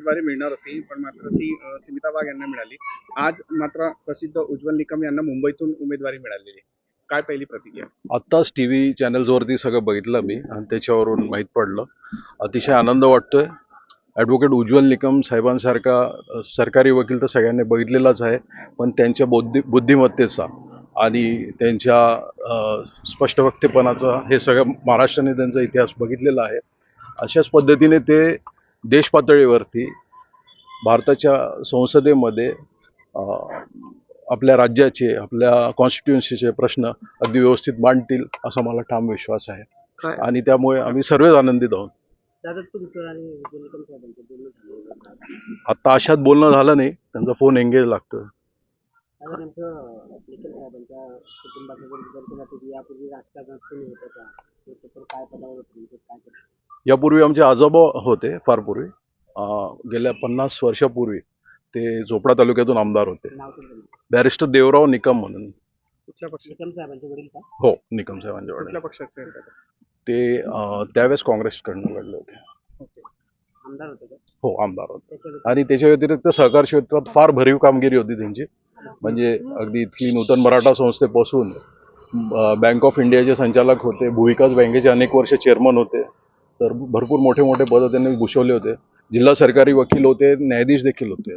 उमेदवारी मिळणार होती पण मात्र ती अ, स्मिता वाघ यांना मिळाली. आज मात्र प्रसिद्ध उज्ज्वल निकम यांना मुंबईतून उमेदवारी मिळालेली. काय पहिली प्रतिक्रिया? आत्ताच टी व्ही चॅनल्सवरती सगळं बघितलं मी आणि त्याच्यावरून माहीत पडलं. अतिशय आनंद वाटतोय. ॲडव्होकेट उज्ज्वल निकम साहेबांसारखा सरकारी वकील तर सगळ्यांनी बघितलेलाच आहे पण त्यांच्या बुद्धी बुद्धिमत्तेचा आणि त्यांच्या स्पष्टवक्तेपणाचा हे सगळं महाराष्ट्राने त्यांचा इतिहास बघितलेला आहे. अशाच पद्धतीने ते देशपातळीवरती भारताच्या संसदेमध्ये आपल्या राज्याचे आपल्या कॉन्स्टिट्युन्सीचे प्रश्न अगदी व्यवस्थित मांडतील असा मला ठाम विश्वास आहे? आणि त्यामुळे आम्ही सर्वच आनंदित आहोत. आता अशात बोलणं झालं नाही त्यांचा फोन एंगेज लागतो. यापूर्वी आमचे आजोबा होते फार पूर्वी. अं, गेल्या पन्नास वर्षापूर्वी ते चोपडा तालुक्यातून आमदार होते. बॅरिस्टर देवराव निकम म्हणून. हो निकम साहेबांच्या वडील. ते? त्यावेळेस काँग्रेसकडनं घडले होते. ओके. आमदार होते का? हो आमदार होते. आणि त्याच्या व्यतिरिक्त सहकार क्षेत्रात फार भरीव कामगिरी होती त्यांची. म्हणजे अगदी इथली नूतन मराठा संस्थेपासून बँक ऑफ इंडियाचे संचालक होते. भूविकास बँकेचे अनेक वर्ष चेअरमन होते. तर भरपूर मोठे मोठे पद त्यांनी भूषवले होते. जिल्हा सरकारी वकील होते न्यायाधीश देखील होते.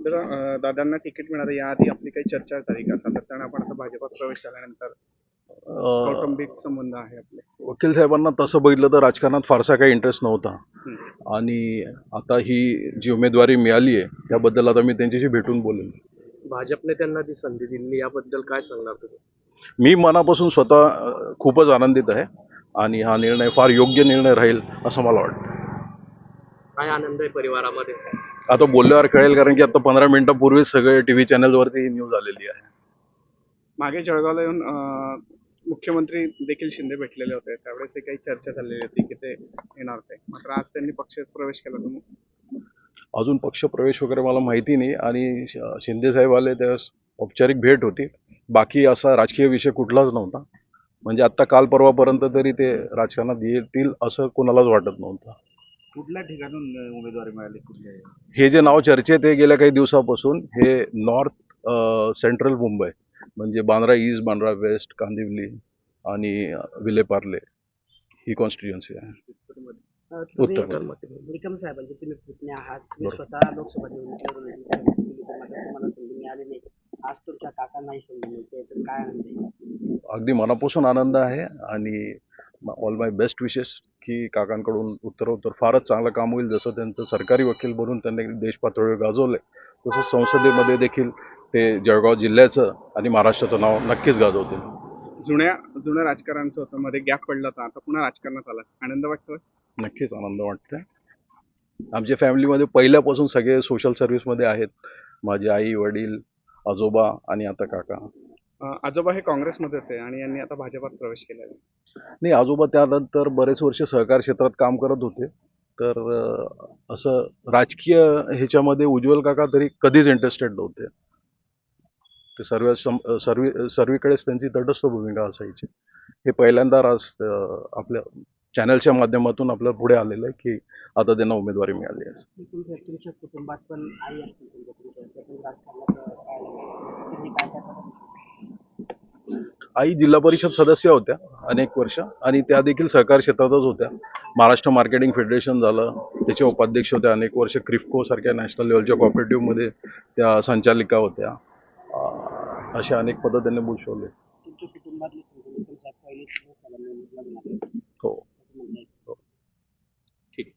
दादा अ, दादांना तिकीट मिळालं. याआधी आपली काही चर्चा झाली का? सातत्याने आपण आता भाजपात प्रवेश झाल्यानंतर कौटुंबिक संबंध आहे आपले. वकील साहेबांना तसं बघितलं तर राजकारणात फारसा काही इंटरेस्ट नव्हता. आणि आता ही जी उमेदवारी मिळाली आहे त्याबद्दल आता मी त्यांच्याशी भेटून बोलेन. भाजपने त्यांना ती संधी दिली. याबद्दल काय सांगणार तुम्ही? मी मनापासून स्वतः खूपच आनंदित आहे. आणि हा निर्णय फार योग्य निर्णय राहील असं मला वाटतं. काय आनंद आहे परिवारामध्ये? आता बोलल्यावर कळेल कारण की आता पंधरा मिनिटापूर्वी सगळे टी व्ही चॅनलवरती न्यूज आलेली आहे. मागे जळगावला येऊन अ, मुख्यमंत्री देखील शिंदे भेटलेले होते. त्यावेळेस ही काही चर्चा झालेली होती की ते येणार होते मात्र आज त्यांनी पक्षात प्रवेश केला तर अजून पक्ष प्रवेश वगैरे मला माहिती नाही. आणि श- शिंदे साहेब आले त्यावेळेस औपचारिक भेट होती. बाकी असा राजकीय विषय कुठलाच नव्हता. म्हणजे आत्ता काल परवापर्यंत तरी ते राजकारणात येतील असं कोणालाच वाटत नव्हतं. कुठल्या ठिकाणून उमेदवारी मिळाली? कुठल्या? हे जे नाव चर्चेत आहे गेल्या काही दिवसापासून हे नॉर्थ सेंट्रल मुंबई म्हणजे बांद्रा ईस्ट बांद्रा वेस्ट कांदिवली आणि विलेपार्ले ही कॉन्स्टिट्युएन्सी आहे. उत्तर निकम साहेबांचे तुम्ही पुतणे आहात. स्वतः लोकसभा निवडणुकीवर उमेदवारी केली तर मात्र तुम्हाला संधी मिळाली नाही. आज तुमच्या काकांनाही संधी मिळते तर काय आनंद आहे अगदी मनापासून आनंद आहे आणि ऑल माय बेस्ट विशेस की काकांकडून उत्तरोत्तर फारच चांगलं काम होईल. जसं त्यांचं सरकारी वकील बनून त्यांनी देश पातळीवर गाजवलंय तसंच संसदेमध्ये देखील ते जळगाव जिल्ह्याचं आणि महाराष्ट्राचं नाव नक्कीच गाजवतील. जुन्या जुन्या राजकारणाचं होतं मध्ये गॅप पडला होता आता पुन्हा राजकारणात आला आनंद वाटतो नक्कीच आनंद वाटतोय. आमच्या फॅमिलीमध्ये पहिल्यापासून सगळे सोशल सर्व्हिसमध्ये आहेत. माझे आई वडील आजोबा आणि आता काका. अं, आजोबा हे काँग्रेसमध्ये होते आणि यांनी आता भाजपात प्रवेश केलेला आहे. नाही आजोबा त्यानंतर बरेच वर्ष सहकार क्षेत्रात काम करत होते. तर अं, असं राजकीय ह्याच्यामध्ये उज्ज्वल काका तरी कधीच इंटरेस्टेड नव्हते. ते सर्व सम- सर्व सर्वीकडेच त्यांची तटस्थ भूमिका असायची. हे पहिल्यांदा आज अं, आपल्या चॅनलच्या माध्यमातून आपल्या पुढे आलेलं आहे की आता त्यांना उमेदवारी मिळाली आहे. तुमच्या तुमच्या कुटुंबात पण आई असतील तुमच्या आई जिल्हा परिषद सदस्य होत्या अनेक वर्ष आणि त्या देखील सहकार क्षेत्रातच होत्या. महाराष्ट्र मार्केटिंग फेडरेशन झालं त्याच्या उपाध्यक्ष होत्या अनेक वर्ष क्रिफको सारख्या नॅशनल लेवलच्या कॉपरेटिव्हमध्ये त्या संचालिका होत्या. अशा अनेक पदं त्यांनी भूषवले. हो. हो. ठीक.